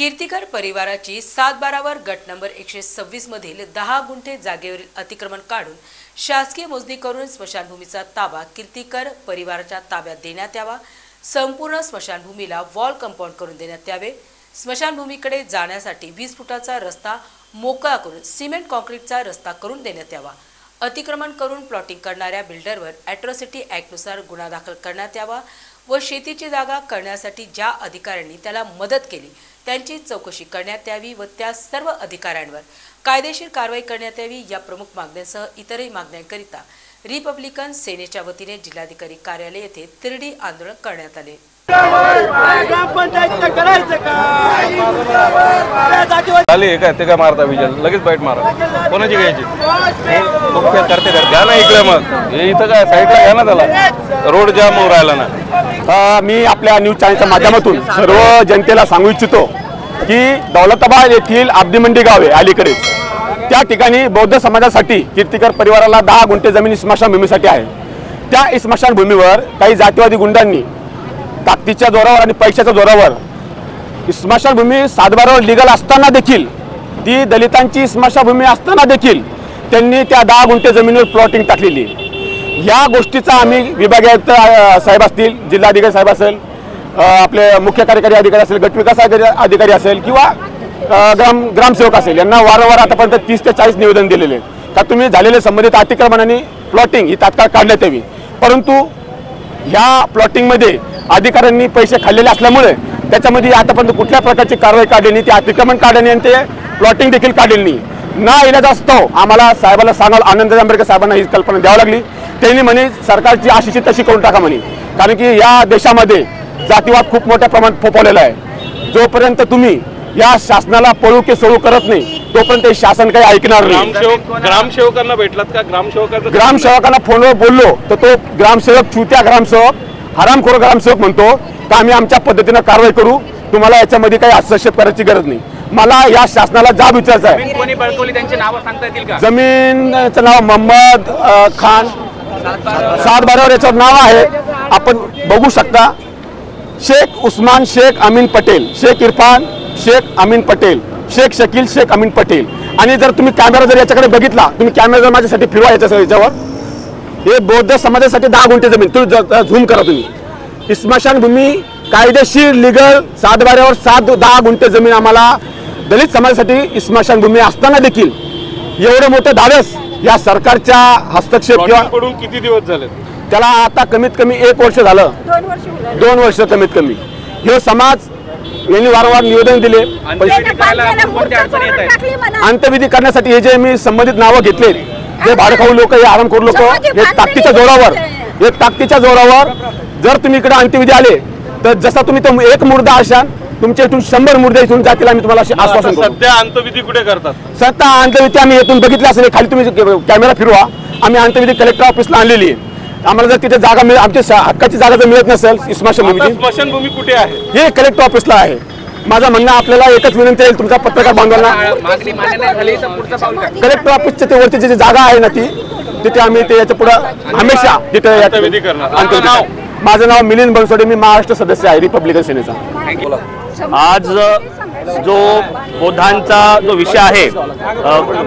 कीर्तिकर परिवाराची सात बारावर गट नंबर एकशे सव्वीस मधील दहा गुंठे जागेवरील अतिक्रमण काढून शासकीय मोजणी करून स्मशानभूमीचा ताबा कीर्तिकर परिवाराच्या ताब्यात देण्यात यावा. संपूर्ण स्मशानभूमीला वॉल कंपाऊंड करून देण्यात यावे. स्मशानभूमीकडे जाण्यासाठी वीस फुटाचा रस्ता मोकळा करून सिमेंट कॉन्क्रीटचा रस्ता करून देण्यात यावा. अतिक्रमण करून प्लॉटिंग करणाऱ्या बिल्डरवर ॲट्रॉसिटी ॲक्टनुसार गुन्हा दाखल करण्यात यावा व शेतीची जागा करण्यासाठी ज्या अधिकाऱ्यांनी त्याला मदत केली त्यांची चौकशी करण्यात यावी व त्या सर्व अधिकाऱ्यांवर कायदेशीर कारवाई करण्यात यावी या प्रमुख मागण्यांसह इतरही मागण्यांकरिता रिपब्लिकन सेनेच्या वतीने जिल्हाधिकारी कार्यालय येथे तिरडी आंदोलन करण्यात आले ग्रामपंचायतचं करायचं काय त्या खाली आहे का ते काय मारता विजय? लगेच बाईट मारा. कोणाची घ्यायची? मुख्य करते घ्या ना इकडे मग. हे इथं काय? साईडला घ्या ना त्याला. रोड जाम होऊन राहिला ना. आ, मी आपल्या न्यूज चॅनलच्या माध्यमातून सर्व जनतेला सांगू इच्छितो की दौलताबाद येथील आब्दीमंडी गाव आहे अलीकडे. त्या ठिकाणी बौद्ध समाजासाठी कीर्तिकर परिवाराला दहा गुंठे जमीन स्मशानभूमीसाठी आहे. त्या स्मशानभूमीवर काही जातीवादी गुंडांनी ताकदीच्या जोरावर आणि पैशाच्या जोरावर स्मशानभूमी सातबारावर लिगल असताना देखील ती दलितांची स्मशानभूमी असताना देखील त्यांनी त्या दहा गुंठे जमिनीवर प्लॉटिंग टाकलेली आहे. या गोष्टीचा आम्ही विभागीय आयुक्त साहेब असतील जिल्हाधिकारी साहेब असेल आपले मुख्य कार्यकारी अधिकारी असेल गटविकास अधिकारी- अधिकारी असेल किंवा ग्राम ग्रामसेवक असेल यांना वारंवार आतापर्यंत तीस ते चाळीस निवेदन दिलेले आहे. का तुम्ही झालेले संबंधित अतिक्रमणाने प्लॉटिंग ही तात्काळ काढण्यात यावी परंतु ह्या प्लॉटिंगमध्ये अधिकाऱ्यांनी पैसे खाल्लेले असल्यामुळे त्याच्यामध्ये आतापर्यंत कुठल्या प्रकारची कारवाई काढली नाही ते अतिक्रमण काढले नाही आणि ते प्लॉटिंग देखील काढलेली नाही. ना इलाज असतो आम्हाला साहेबाला सांगाल आनंद जांभेडकर साहेबांना ही कल्पना द्यावी लागली. त्यांनी म्हणे सरकारची अशीची तशी करून टाका म्हणे. कारण की या देशामध्ये जातीवाद खूप मोठ्या प्रमाणात फोपवलेला आहे. जोपर्यंत तुम्ही या शासनाला पळू की सोडू करत नाही तोपर्यंत हे शासन काही ऐकणार नाही. ग्रामसेवक ग्रामसेवकांना भेटलात का? ग्रामसेवकांचं ग्रामसेवकांना फोनवर बोललो तर तो ग्रामसेवक चुत्या ग्रामसेवक हरामखोर ग्रामसेवक म्हणतो तर आम्ही आमच्या पद्धतीनं कारवाई करू. तुम्हाला याच्यामध्ये काही हस्तक्षेप करायची गरज नाही. मला या शासनाला जाब विचारायचा आहे. जमीनचं नाव मोहम्मद खान. सात बारावर याच्यावर नाव आहे. आपण बघू शकता शेख उस्मान शेख अमीन पटेल शेख इरफान शेख अमीन पटेल शेख शकील शेख अमीन पटेल. आणि जर तुम्ही कॅमेरा जर याच्याकडे बघितला तुम्ही कॅमेरा जर माझ्यासाठी फिरवा याच्या याच्यावर. हे बौद्ध समाजासाठी दहा गुंठे जमीन. तुम्ही झूम करा तुम्ही. स्मशानभूमी कायदेशीर लिगल सात बाऱ्यावर सात दहा गुंठे जमीन आम्हाला दलित समाजासाठी स्मशानभूमी असताना देखील एवढं मोठं धाडस या सरकारच्या हस्तक्षेप किंवा किती दिवस झाले? त्याला आता कमीत कमी एक वर्ष झालं. दोन वर्ष कमीत कमी. हे समाज यांनी वारंवार निवेदन दिले. अंत्यविधी करण्यासाठी हे जे मी संबंधित नावं घेतले जे भाडखाऊ लोक हे आरामखोर लोक हे ताकदीच्या जोरावर हे ताकदीच्या जोरावर जर तुम्ही इकडे अंत्यविधी आले तर जसा तुम्ही तो एक मुर्दा असाल तुमच्या इथून शंभर मुर्दे इथून जातील आम्ही तुम्हाला असे आश्वासन सध्या अंतविधी कुठे करतात? सत्ता अंत्यविधी आम्ही येथून बघितले असेल खाली तुम्ही कॅमेरा फिरवा. आम्ही अंत्यविधी कलेक्टर ऑफिसला आणलेली आहे. आम्हाला जर तिथे जागा मिळत आमची सा- हक्काची जागा जर मिळत नसेल आता स्मशानभूमीची स्मशानभूमी कुठे आहे? हे कलेक्टर ऑफिसला आहे. माझं म्हणणं आपल्याला एकच विनंती आहे तुमच्या पत्रकार बांधवांना? कलेक्टर ऑफिसच्या ते वरती जी जागा आहे ना ती तिथे आम्ही ते याच्यापुढे हमेशा तिथे? माझं नाव मिलिंद बनसोडे मी महाराष्ट्र सदस्य आहे रिपब्लिकन सेनेचा. आज जो बौद्धांचा जो विषय आहे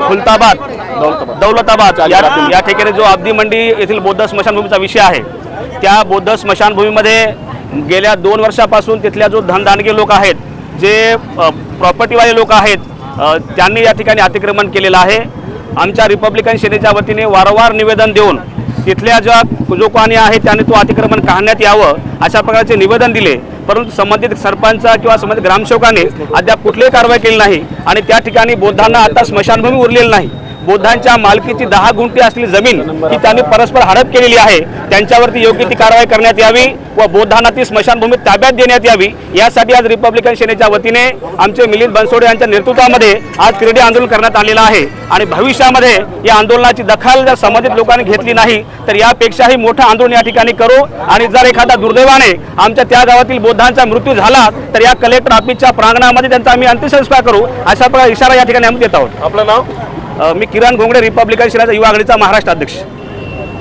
खुलताबाद दौलताबाद या या ठिकाणी जो अब्दी मंडी येथील बौद्ध स्मशानभूमीचा विषय आहे त्या बौद्ध स्मशानभूमीमध्ये गेल्या दोन वर्षापासून तिथल्या जो धनदानगे लोक आहेत जे प्रॉपर्टीवाले लोक आहेत त्यांनी या ठिकाणी अतिक्रमण केलेलं आहे. आमच्या रिपब्लिकन सेनेच्या वतीने वारंवार निवेदन देऊन तिथल्या ज्या जो कोणी आहे त्याने तो अतिक्रमण काढण्यात यावं अशा प्रकारचे निवेदन दिले. परंतु संबंधित सरपंच किंवा संबंधित ग्रामसेवकाने अद्याप कुठलीही कारवाई केली नाही आणि त्या ठिकाणी बौद्धांना आता स्मशानभूमी उरलेली नाही. बौद्धांच्या मालकीची दहा गुंठी असलेली जमीन ही त्यांनी परस्पर हडप केलेली आहे. त्यांच्यावरती योग्य ती कारवाई करण्यात यावी व बौद्धांना ती स्मशानभूमी ताब्यात देण्यात यावी. यासाठी आज रिपब्लिकन सेनेच्या वतीने आमचे मिलिंद बनसोडे यांच्या नेतृत्वामध्ये आज क्रीडे आंदोलन करण्यात आलेलं आहे. आणि भविष्यामध्ये या आंदोलनाची दखल जर संबंधित लोकांनी घेतली नाही तर यापेक्षाही मोठं आंदोलन या ठिकाणी करू. आणि जर एखादा दुर्दैवाने आमच्या त्या गावातील बौद्धांचा मृत्यू झाला तर या कलेक्टर ऑफिसच्या प्रांगणामध्ये त्यांचा आम्ही अंत्यसंस्कार करू. अशा प्रकारे इशारा या ठिकाणी आम्ही देत आहोत. आपलं नाव? मी किरण घोंगडे रिपब्लिकन सेनाचा युवा आघाडीचा महाराष्ट्र अध्यक्ष.